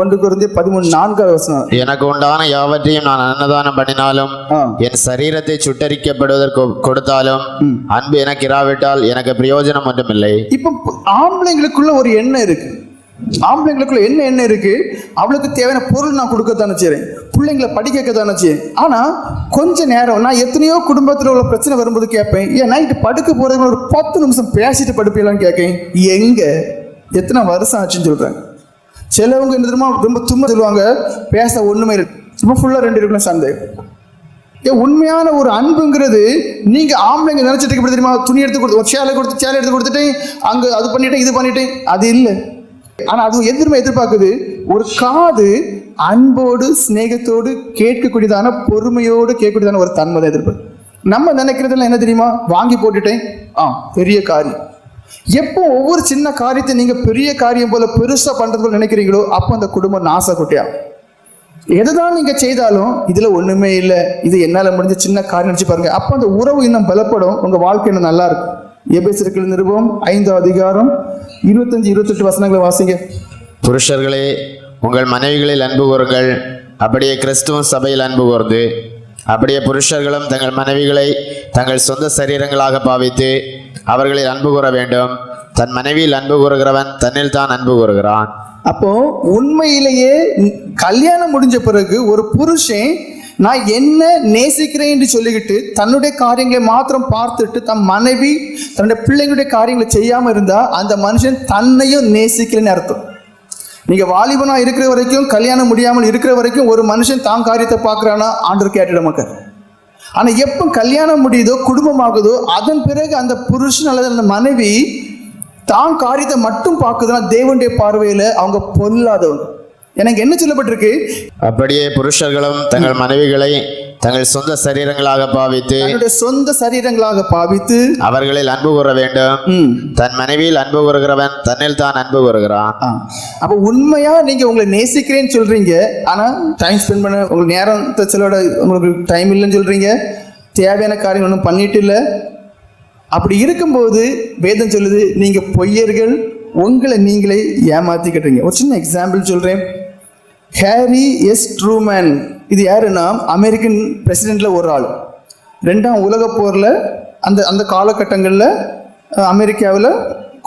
ஒன்று குருந்தி பதிமூணு நான்காவது வசனம். எனக்கு உண்டான யாவற்றையும் நான் அன்னதானம் பண்ணினாலும். என் சரீரத்தை சுட்டரிக்கப்படுவதற்கு கொடுத்தாலும் அன்பு எனக்கு இராவிட்டால் எனக்கு பிரயோஜனம் ஒன்றுமில்லை. இப்போ ஆம்பளைங்களுக்குள்ள ஒரு எண்ணம் இருக்கு. ஆம்பளைங்களுக்குள்ள என்ன எண்ணம் இருக்கு? அவளுக்கு தேவையான பொருள் நான் கொடுக்கத்தானே செய்றேன் பிள்ளைங்களை படிக்க வைக்கத்தானே செய்றேன் ஆனா கொஞ்ச நேரம் நான் எத்தனையோ குடும்பத்துல உள்ள பிரச்சனை வரும்போது கேட்பேன் ஏன் நைட்டு படுக்க போறதுக்கு ஒரு பத்து நிமிஷம் பேசிட்டு படுப்பீங்களான்னு கேட்கேன். எங்க? எத்தனை வருஷம் ஆச்சுன்னு சொல்றாங்க சிலவங்க என்ன தெரியுமா ரொம்ப தும்ம சொல்லுவாங்க பேச ஒண்ணுமே இருக்கு சும்மா ஃபுல்லா ரெண்டு இருக்குன்னு சந்தேகம் ஏன் உண்மையான ஒரு அன்புங்கிறது நீங்க ஆம்பளைங்க நினச்சிட்டு எப்படி தெரியுமா துணி எடுத்து கொடுத்து ஒரு சேலை கொடுத்து சேலை எடுத்து கொடுத்துட்டேன் அங்க அது பண்ணிட்டேன் இது பண்ணிட்டேன் அது இல்லை. ஆனா அது எதிர்மை எதிர்பார்க்குது. ஒரு காது அன்போடு சிநேகத்தோடு கேட்கக்கூடியதான பொறுமையோடு கேட்கக்கூடியதான ஒரு தன்மை தான் எதிர்ப்பு. நம்ம நினைக்கிறதுல என்ன தெரியுமா வாங்கி போட்டுட்டேன். ஆ பெரிய காரியம் எப்போ ஒவ்வொரு சின்ன காரியத்தை நீங்க பெரிய காரியம் போல பெருசா பண்றது போல நினைக்கிறீங்களோ அப்போ அந்த குடும்பம் நாசக்குட்டியாகும் எதுதான் நீங்க செய்தாலும் இதுல ஒண்ணுமே இல்லை. இது என்னால முடிஞ்ச சின்ன காரியம் நினைச்சு பாருங்க. அப்ப அந்த உறவு இன்னும் பலப்படும். உங்க வாழ்க்கை இன்னும் நல்லா இருக்கும். எபேசிருக்கிற நிருபம் ஐந்தாம் அதிகாரம். இருபத்தஞ்சு இருபத்தெட்டு வசனங்களை வாசிங்க. புருஷர்களே உங்கள் மனைவிகளில் அன்பு கூறுங்கள் அப்படியே கிறிஸ்துவ சபையில் அன்பு கூர்ந்து அப்படியே புருஷர்களும் தங்கள் மனைவிகளை தங்கள் சொந்த சரீரங்களாக பாவித்து அவர்களில் அன்பு கூற வேண்டும். தன் மனைவியில் அன்பு கூறுகிறவன் தன்னில் தான் அன்பு கூறுகிறான். அப்போ உண்மையிலேயே கல்யாணம் முடிஞ்ச பிறகு ஒரு புருஷன் நான் என்ன நேசிக்கிறேன் என்று சொல்லிக்கிட்டு தன்னுடைய காரியங்களை மாத்திரம் பார்த்துட்டு தன் மனைவி தன்னுடைய பிள்ளைங்களுடைய காரியங்களை செய்யாம இருந்தா அந்த மனுஷன் தன்னையும் நேசிக்கலன்னு அர்த்தம். நீங்க வாலிபனா இருக்கிற வரைக்கும் கல்யாணம் முடியாமல் இருக்கிற வரைக்கும் ஒரு மனுஷன் தான் காரியத்தை பார்க்கறானா? ஆண்டு கேட்டுட மக்கள் ஆனால் எப்போ கல்யாணம் முடியுதோ குடும்பமாகுதோ அதன் பிறகு அந்த புருஷன் அல்லது அந்த மனைவி தான் காரியத்தை மட்டும் பார்க்குதுன்னா தேவனுடைய பார்வையில் அவங்க பொல்லாதவங்க. எனக்கு என்ன சொல்லப்பட்டிருக்கு? அப்படியே புருஷர்களும் தங்கள் மனைவிகளை தங்கள் சொந்த சரீரங்களாக பாவித்து சொந்த சரீரங்களாக பாவித்து அவர்களில் அன்பு கூற வேண்டும். தன் மனைவியில் அன்பு கூறுகிறவன் தன்னில் தான் அன்பு கூறுகிறான். அப்ப உண்மையா நீங்க உங்களை நேசிக்கிறேன்னு சொல்றீங்க? ஆனா டைம் ஸ்பெண்ட் பண்ண உங்களுக்கு நேரத்தை செலவிட உங்களுக்கு டைம் இல்லைன்னு சொல்றீங்க? தேவையான காரியம் ஒன்றும் பண்ணிட்டு இல்லை? அப்படி இருக்கும்போது வேதம் சொல்லுது நீங்க பொய்யர்கள் உங்களை நீங்களே ஏமாத்திக்கிட்டீங்க. ஒரு சின்ன எக்ஸாம்பிள் சொல்றேன். Harry S Truman. இது யாருன்னா அமெரிக்கன் பிரசிடென்ட்ல ஒரு ஆள். ரெண்டாம் உலக போரில் அந்த அந்த காலகட்டங்களில் அமெரிக்காவில்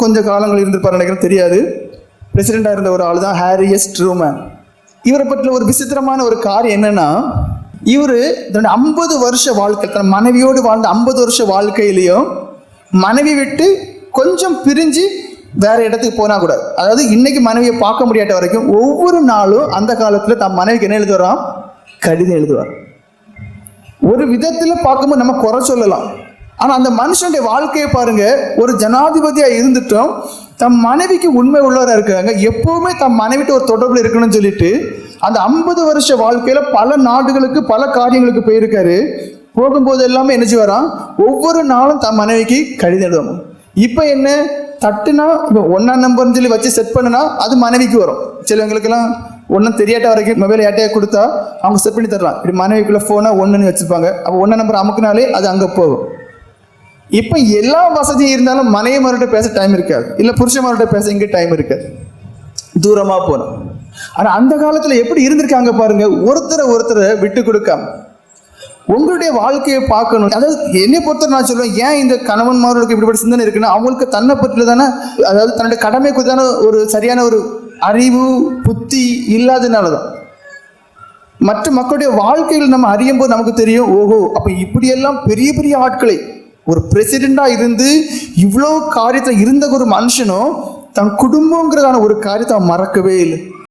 கொஞ்சம் காலங்கள் இருந்திருப்பார் நினைக்கிறேன் தெரியாது. பிரசிடெண்டாக இருந்த ஒரு ஆள் தான் ஹேரி எஸ் ட்ரூமேன். இவரை பற்றின ஒரு விசித்திரமான ஒரு காரியம் என்னென்னா இவர் தன்னுடைய ஐம்பது வருஷ வாழ்க்கை தன் மனைவியோடு வாழ்ந்த ஐம்பது வருஷ வாழ்க்கையிலையும் மனைவி விட்டு கொஞ்சம் பிரிஞ்சு வேற இடத்துக்கு போனா கூட. அதாவது இன்னைக்கு மனைவியை பார்க்க முடியாத வரைக்கும் ஒவ்வொரு நாளும் அந்த காலத்துல தன் மனைவிக்கு என்ன எழுதுவாராம்? கடிதம் எழுதுவார். ஒரு விதத்துல பார்க்கும்போது நம்ம குறை சொல்லலாம். ஆனா அந்த மனுஷனுடைய வாழ்க்கையை பாருங்க ஒரு ஜனாதிபதியா இருந்துட்டும் தம் மனைவிக்கு உண்மை உள்ளவராக இருக்கிறாங்க எப்பவுமே தம் மனைவிட்டு ஒரு தொடர்பில் இருக்கணும்னு சொல்லிட்டு அந்த ஐம்பது வருஷ வாழ்க்கையில பல நாடுகளுக்கு பல காரியங்களுக்கு போயிருக்காரு. போகும்போது எல்லாமே என்ன செய்வாராம்? ஒவ்வொரு நாளும் தம் மனைவிக்கு கடிதம் எழுதணும் இப்போ என்ன? தட்டுனா இப்போ ஒன்றா நம்பர்னு சொல்லி வச்சு செட் பண்ணுனா அது மனைவிக்கு வரும். சிலவங்களுக்கெல்லாம் ஒன்றும் தெரியாட்ட வரைக்கும் மொபைல் ஏட்டையாக கொடுத்தா அவங்க செட் பண்ணி தரலாம். இப்படி மனைவிக்குள்ள ஃபோனை ஒன்றுன்னு வச்சுருப்பாங்க. அப்போ ஒன்றாம் நம்பர் அமுக்குனாலே அது அங்கே போகும். இப்போ எல்லா வசதியும் இருந்தாலும் மனைவி மறுபடியும் பேச டைம் இருக்காது. இல்லை புருஷன் மறுபடியும் பேச இங்கே டைம் இருக்காது. தூரமாக போகணும். ஆனால் அந்த காலத்தில் எப்படி இருந்திருக்காங்க பாருங்க. ஒருத்தரை ஒருத்தரை விட்டு கொடுக்காம உங்களுடைய வாழ்க்கையை பார்க்கணும். அதாவது என்னை பொறுத்த நான் சொல்லுவேன் ஏன் இந்த கணவன்மார்களுக்கு இப்படிப்பட்ட சிந்தனை இருக்குன்னா அவங்களுக்கு தன்னை பற்றி தானே அதாவது தன்னுடைய கடமை குறித்தான ஒரு சரியான ஒரு அறிவு புத்தி இல்லாதனால தான் மற்ற மக்களுடைய வாழ்க்கையில் நம்ம அறியும் போது நமக்கு தெரியும் ஓஹோ அப்போ இப்படியெல்லாம் பெரிய பெரிய ஆட்களை ஒரு பிரசிடெண்டாக இருந்து இவ்வளோ காரியத்தில் இருந்த ஒரு மனுஷனும் தன் குடும்பங்கிறதான ஒரு காரியத்தை அவன் மறக்கவே இல்லை.